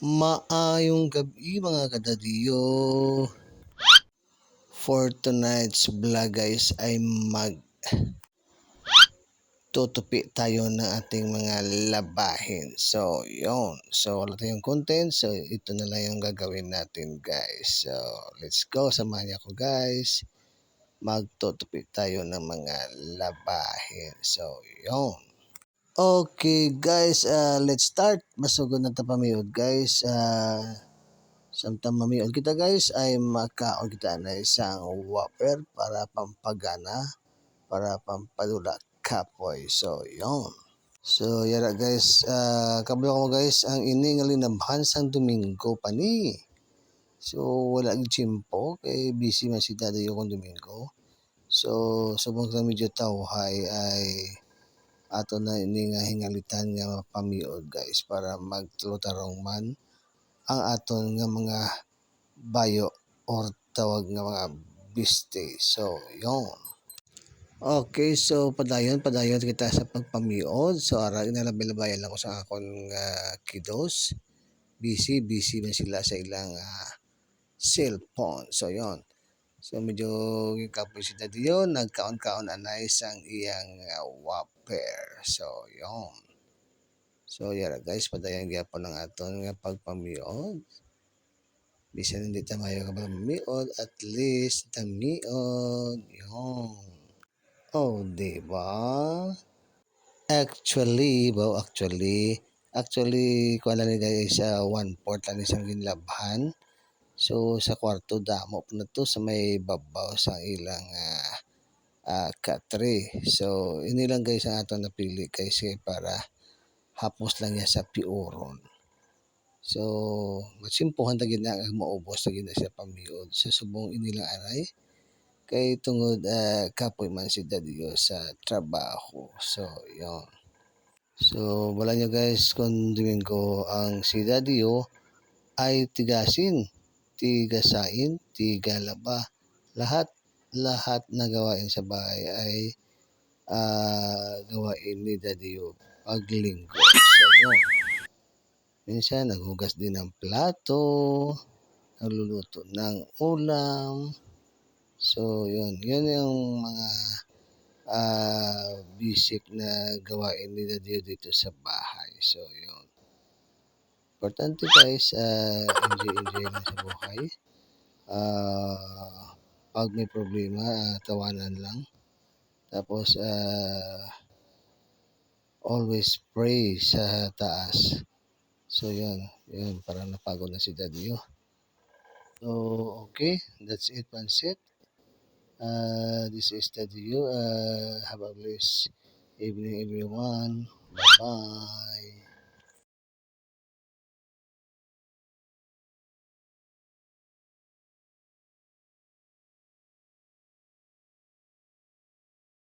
Maayong gabi mga kadadiyo. For tonight's vlog guys ay mag tutupi tayo ng ating mga labahin. So, yon So, wala tayong content. So, ito na lang yung gagawin natin guys. So, let's go. Samahan niyo ako guys. Magtutupi tayo ng mga labahin. So, yon Okay guys, uh, let's start. Masugod na tapamiod guys. Uh, samtang mamiod kita guys ay makaon kita na isang whopper para pampagana, para pampadula kapoy. So, yon So, yara guys, uh, kablo ko guys, ang ini nga linabhan sang Domingo pa ni. So, wala ang chimpo, kay busy man si daddy yung Domingo. So, subong sa medyo tawhay ay ato na ini nga hingalitan nga pamiod guys para magtulutarong man ang aton nga mga bayo or tawag nga mga biste. So, yon Okay, so padayon, padayon kita sa pagpamiod. So, ara inalabi-labayan lang ko sa akong uh, kiddos. Busy, busy man sila sa ilang uh, cellphone. So, yon So, medyo kapoy si Daddy yun. Nagkaon-kaon anay sang iyang uh, whopper. So, yon So, yara guys, padayon gyapon ng aton nga pagpamiod. Bisan hindi tamayo ka pagpamiod, at least tamiod. Yon Oh, di ba? Actually, ba actually, actually, kuha lang ni guys uh, one port lang isang ginlabhan. So, sa kwarto damo na to sa may babaw sa ilang uh, uh, katre. So, ini lang guys ang ato napili kasi para hapos lang niya sa piuron. So, masimpuhan tagin na maubos tagin na siya pamiod. Sa subong inilang aray kay tungod uh, kapoy man si Daddy sa trabaho. So, yon. So, wala nyo guys kung Domingo ang si Daddy ay tigasin, tigasain, tigalaba. Lahat, lahat na gawain sa bahay ay uh, gawain ni Daddy paglinggo. So, yun. Minsan, naghugas din ng plato, nagluluto ng ulam, So, yun. Yun yung mga uh, basic na gawain nila dito sa bahay. So, yun. Importante guys, uh, enjoy, enjoy lang sa buhay. Uh, pag may problema, uh, tawanan lang. Tapos, uh, always pray sa taas. So, yun. Yun, parang napagod na si Daddy. So, okay. That's it, Pansit. Uh, this is Tadio. Uh, have a blessed evening, everyone. Bye-bye.